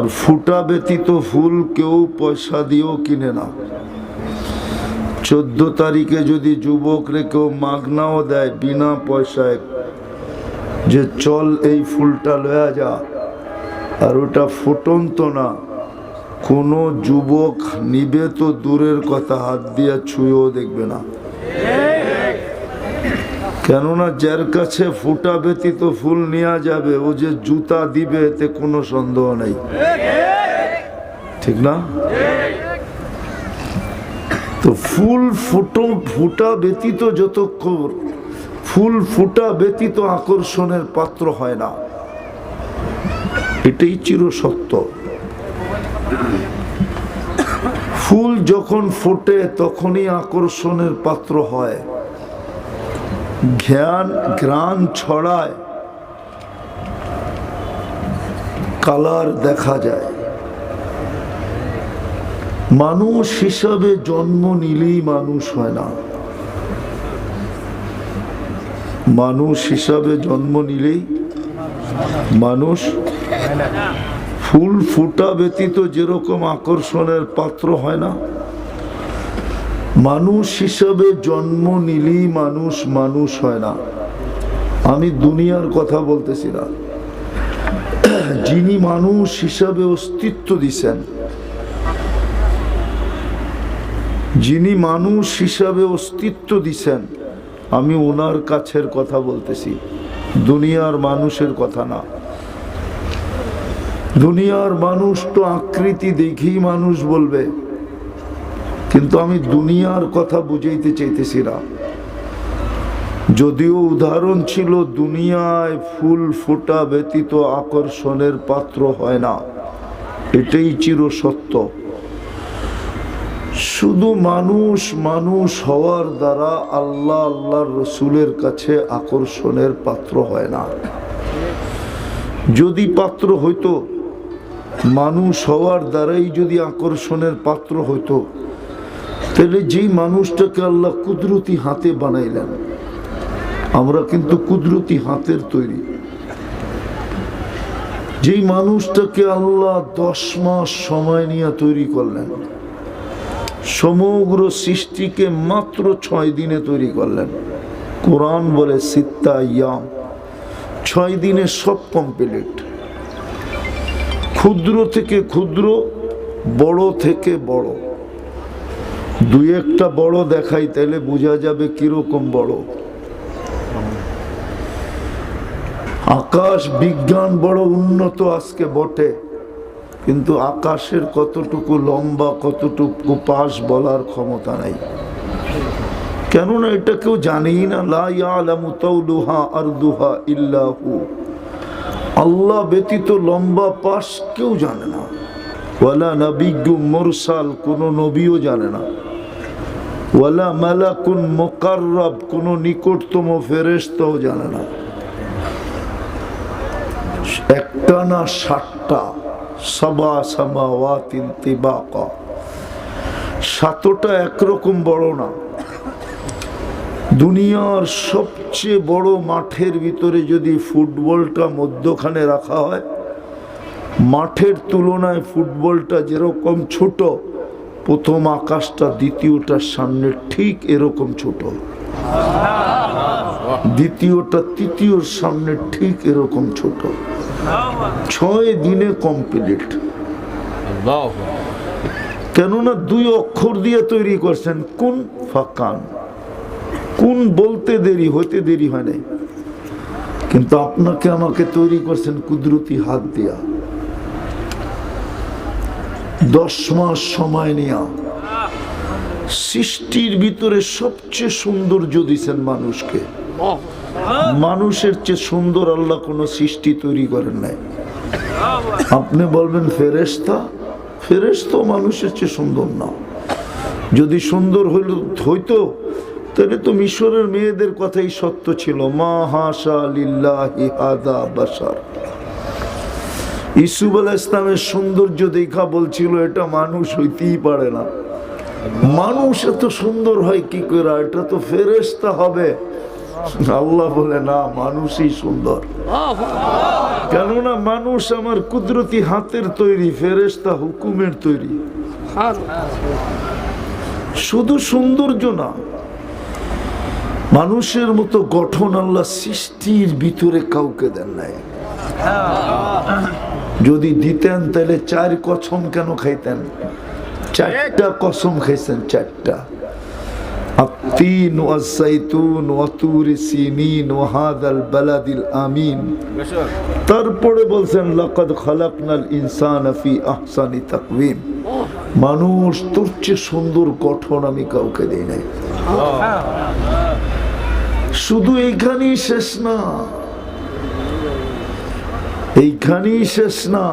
আর ফুটা ব্যতীত ফুল কেউ পয়সা দিয়েও কিনে না। চোদ্দ তারিখে যদি যুবকরে কেউ মাগনাও দেয় বিনা পয়সায়, যে চল এই ফুলটা লয়া যা। আর ওটা ফুটন্ত না। কোনো যুবক নিবে তো দূরের কথা, হাত দিয়া ছুঁয়েও দেখবে না। কেননা যার কাছে ফুটা ব্যতীত ফুল নেওয়া যাবে, ও যে জুতা দিবে, এতে কোনো সন্দেহ নেই। ঠিক না? তো ফুল ফুটো, ফুটা ব্যতীত যতক্ষণ ফুল ফুটা ব্যতীত আকর্ষণের পাত্র হয় না, এটাই চির সত্য। ফুল যখন ফোটে, তখনই আকর্ষণের পাত্র হয়। জ্ঞান গ্রান ছড়ায়। কালার দেখা যায়। মানুষ হিসাবে জন্ম নিলেই মানুষ হয় না। মানুষ হিসাবে জন্ম নিলেই মানুষ ফুল ফুটা ব্যতীত যেরকম আকর্ষণের পাত্র হয় না। মানুষ হিসাবে জন্ম নিলেই মানুষ মানুষ হয় না। আমি দুনিয়ার কথা বলতেছি না। যিনি মানুষ হিসাবে অস্তিত্ব দিছেন, যিনি মানুষ হিসাবে অস্তিত্ব দিছেন, আমি ওনার কাছের কথা বলতেছি। দুনিয়ার মানুষের কথা না। দুনিয়ার মানুষ তো আকৃতি দেখেই মানুষ বলবে। কিন্তু আমি দুনিয়ার কথা বুঝাইতে চাইতেছি না। যদিও উদাহরণ ছিল, দুনিয়ায় ফুল ফোটা ব্যতীত আকর্ষণের পাত্র হয় না। এটাই চির সত্য। শুধু মানুষ মানুষ হওয়ার দ্বারা আল্লাহ আল্লাহর রসুলের কাছে আকর্ষণের পাত্র হয় না। যদি পাত্র হইতো, মানুষ হওয়ার দ্বারাই যদি আকর্ষণের পাত্র হইতো তাহলে যেই মানুষটাকে আল্লাহ কুদরতি হাতে বানাইলেন, আমরা কিন্তু কুদরতি হাতের তৈরি। যেই মানুষটাকে আল্লাহ দশ মাস সময় নিয়ে তৈরি করলেন, সমগ্র সৃষ্টিকে মাত্র ছয় দিনে তৈরি করলেন। কোরআন বলে সিত্তা ইয়াম, ছয় দিনে সব কমপ্লিট। ক্ষুদ্র থেকে ক্ষুদ্র, বড় থেকে বড়। দুই একটা বড় দেখাই তাহলে বোঝা যাবে কীরকম বড়। আকাশ বিজ্ঞান বড় উন্নত আজকে বটে, কিন্তু আকাশের কতটুকু লম্বা, কতটুকু পাশ বলার ক্ষমতা নাই। কেননা এটা কেউ জানেই না ইল্লাহু। আল্লাহ ব্যতীত লম্বা পাশ কেউ জানে না। ওয়ালা নবিজ্ঞ মুরসাল, কোনো নবীও জানে না। ওয়ালা মালাকুন মোকাররব, কোনো নিকটতম ফেরেশতাও জানে না। একটা না ষাটটা সবা সামাওয়াতিন তিবাকা। সাতটা একরকম বড় না। দুনিয়ার সবচেয়ে বড় মাঠের ভিতরে যদি ফুটবলটা মধ্যখানে রাখা হয়, মাঠের তুলনায় ফুটবলটা যেরকম ছোট প্রথম আকাশটা দ্বিতীয়টার সামনে ঠিক এরকম ছোট। দ্বিতীয়টা তৃতীয়র সামনে ঠিক এরকম ছোট। ছয় দিনে কমপ্লিট কেননা দুই অক্ষর দিয়ে তৈরি করছেন, কোন ফাকান। কোন বলতে দেরি, হইতে দেরি হয় নাই। কিন্তু আপনাকে আমাকে তৈরি করছেন কুদরতি হাত দিয়া। দশ মাস সময় নেয়া সৃষ্টির ভিতরে সবচেয়ে সৌন্দর্য দিছেন মানুষকে। মানুষের চেয়ে সুন্দর আল্লাহ কোনো সৃষ্টি তৈরি করেন নাই। আপনি বলবেন ফেরেস্তা ফেরেস্তা মানুষের চেয়ে সুন্দর না। যদি সুন্দর হইল, হইতো, তাহলে তো মিশরের মেয়েদের কথাই সত্য ছিল। মা হাসা লিল্লাহি হাদা বাসার ইসুফ আলাহ ইসলামের সৌন্দর্য দেখা বলছিল, এটা মানুষ হইতেই পারে না। মানুষ এত সুন্দর হয় কি করে এটা তো ফেরেস্তা হবে। আল্লাহ বলে, না, মানুষই সুন্দর। কেননা মানুষ আমার কুদরতি হাতের তৈরি ফেরেস্তা হুকুমের তৈরি। শুধু সৌন্দর্য না, মানুষের মতো গঠন আল্লাহ সৃষ্টির ভিতরে কাউকে দেন নাই। যদি দিতেন তাহলে চার কসম কেন খাইতেন চারটা কসম খাইছেন চারটা التين والزيتون وطور سينين وهذا البلد الامين তারপরে বলছেন লাকাদ খালাকনাল ইনসানা ফি আহসানি তাকওয়িম মানুষ তোর চেয়ে সুন্দর গঠন আমি কাউকে দেই নাই শুধু এইখানেই শেষ না এইখানেই শেষ না।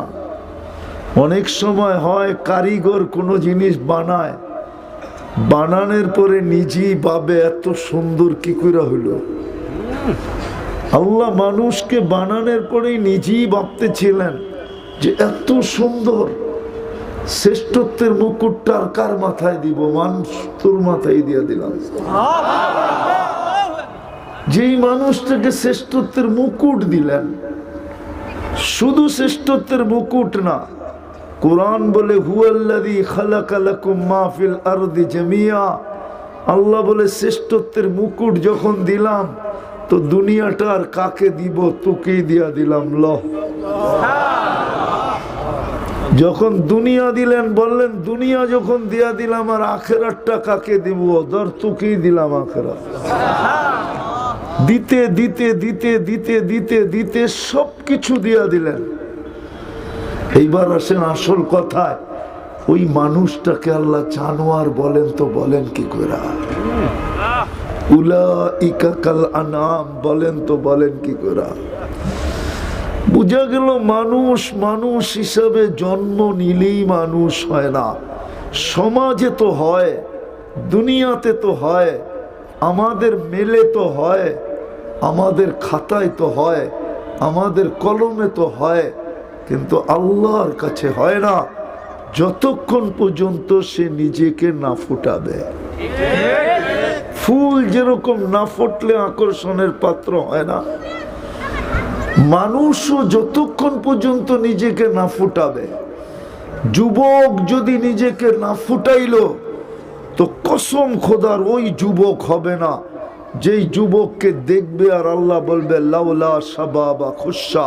অনেক সময় হয় কারিগর কোনো জিনিস বানায়, বানানোর পরে নিজেই ভাবে এত সুন্দর কি করে হইল আল্লাহ মানুষকে বানানোর পরেই নিজেই ভাবতেছিলেন যে এত সুন্দর, শ্রেষ্ঠত্বের মুকুটটা কার মাথায় দিব? মানুষ তোর মাথায় দিয়ে দিলাম। যেই মানুষটাকে শ্রেষ্ঠত্বের মুকুট দিলেন শুধু শ্রেষ্ঠত্বের মুকুট না, কোরআন বলে, হুয়াল্লাযী খালাকা লাকুম মা ফিল আরদি আল্লাহ বলে, শ্রেষ্ঠত্বের মুকুট যখন দিলাম, তো দুনিয়াটা আর কাকে দিব? তোকেই দিয়া দিলাম, ল। যখন দুনিয়া দিলেন, বললেন, দুনিয়া যখন দিয়া দিলাম, আর আখেরাতটা কাকে দিব? ধর তোকেই দিলাম আখেরাত। দিতে দিতে দিতে দিতে দিতে দিতে সব কিছু দিয়া দিলেন। এইবার আসেন আসল কথায়, ওই মানুষটাকে আল্লাহ জানোয়ার বলেন তো বলেন কি করে? উলা ইকাকাল আনাম বলেন তো বলেন কি করে? বুঝা গেল মানুষ মানুষ হিসাবে জন্ম নিলেই মানুষ হয় না। সমাজে তো হয়, দুনিয়াতে তো হয়, আমাদের মেলে তো হয়। আমাদের খাতায় তো হয়, আমাদের কলমে তো হয়, কিন্তু আল্লাহর কাছে হয় না। যতক্ষণ পর্যন্ত সে নিজেকে না ফুটাবে। ফুল যেরকম না ফুটলে আকর্ষণের পাত্র হয় না। মানুষও যতক্ষণ পর্যন্ত নিজেকে না ফুটাবে, যুবক যদি নিজেকে না ফুটাইলো, তো কসম খোদার ওই যুবক হবে না। যেই যুবককে দেখবে আর আল্লাহ বলবে, লাউলা সাবাবা খুশা।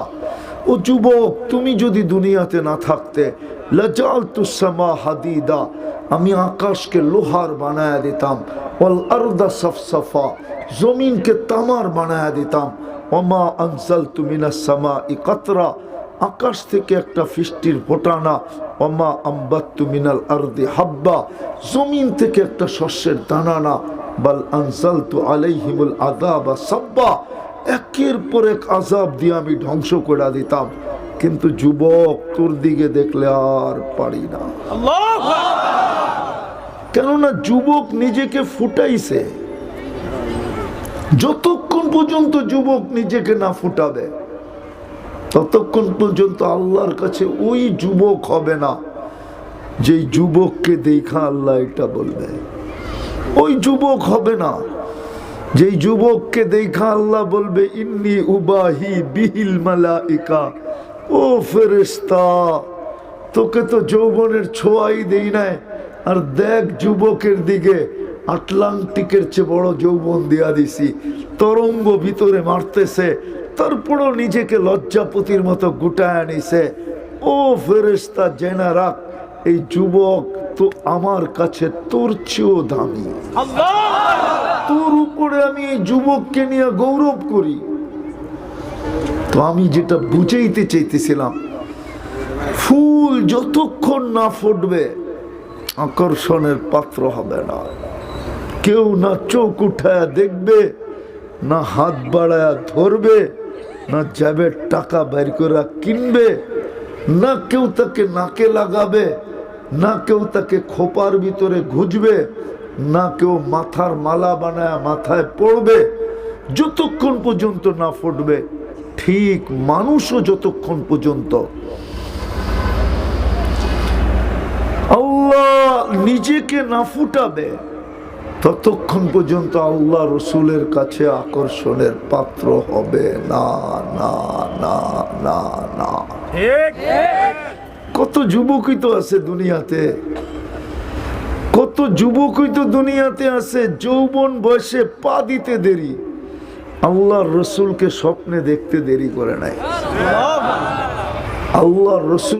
ও যুবক, তুমি যদি দুনিয়াতে না থাকতে লাজাল তুসামা হাদিদা, আমি আকাশকে লোহার বানায়া দিতাম, ওয়াল আরদা সফসফা, জমিনকে তামার বানায়া দিতাম ওমা আনসাল তুমিনা সামা ই কাতরা, আকাশ থেকে একটা ফিষ্টির ফোটানা ওমা আম্বাত্তু মিনাল আরদি হাব্বা, জমিন থেকে একটা শস্যের দানানা বাল আনসালতু আলাইহিমুল আযাবা সাব্বা। একের পর এক আজাব দিয়ে আমি ধ্বংস করে দিতাম। কিন্তু যুবক তোর দিকে দেখলে আর পারি না। কেননা যুবক নিজেকে ফুটাইছে। যতক্ষণ পর্যন্ত যুবক নিজেকে না ফুটাবে ততক্ষণ পর্যন্ত আল্লাহর কাছে ওই যুবক হবে না যে যুবককে দেখা আল্লাহ এটা বলবে। ওই যুবক হবে না। যেই যুবককে দেখা আল্লাহ বলবে, ইন্নি উবাহি বিহিল মালাইকা। ও ফেরেস্তা তোকে তো যৌবনের ছোঁয়াই দেই নাই। আর দেখ যুবকের দিকে আটলান্টিকের চেয়ে বড় যৌবন দিয়া দিছি। তরঙ্গ ভিতরে মারতেছে, তারপরও নিজেকে লজ্জাপতির মতো গুটায় নিছে ও ফেরেস্তা জেনা রাখ, এই যুবক তো আমার কাছে তোর চেয়েও দামি। তোর উপরে আমি এই যুবককে নিয়ে গৌরব করি। তো আমি যেটা বুঝাইতে চাইতেছিলাম, ফুল যতক্ষণ না ফুটবে, আকর্ষণের পাত্র হবে না। কেউ না চোখ উঠায় দেখবে, না হাত বাড়ায় ধরবে, না যাবে টাকা বের করে কিনবে, না কেউ তাকে নাকে লাগাবে না কেউ তাকে খোপার ভিতরে ঘুজবে, না কেউ মাথার মালা বানায় মাথায় পড়বে, যতক্ষণ পর্যন্ত না ফুটবে, ঠিক মানুষও যতক্ষণ পর্যন্ত। আল্লাহ নিজেকে না ফুটাবে, ততক্ষণ পর্যন্ত আল্লাহ রসুলের কাছে আকর্ষণের পাত্র হবে। না না না না না। কত যুবকই তো আছে দুনিয়াতে। কত যুবকই তো দুনিয়াতে আছে যৌবন বয়সে পা দিতে দেরি। আল্লাহ রসুলকে স্বপ্নে দেখতে দেরি করে নাই। আল্লাহ রসুল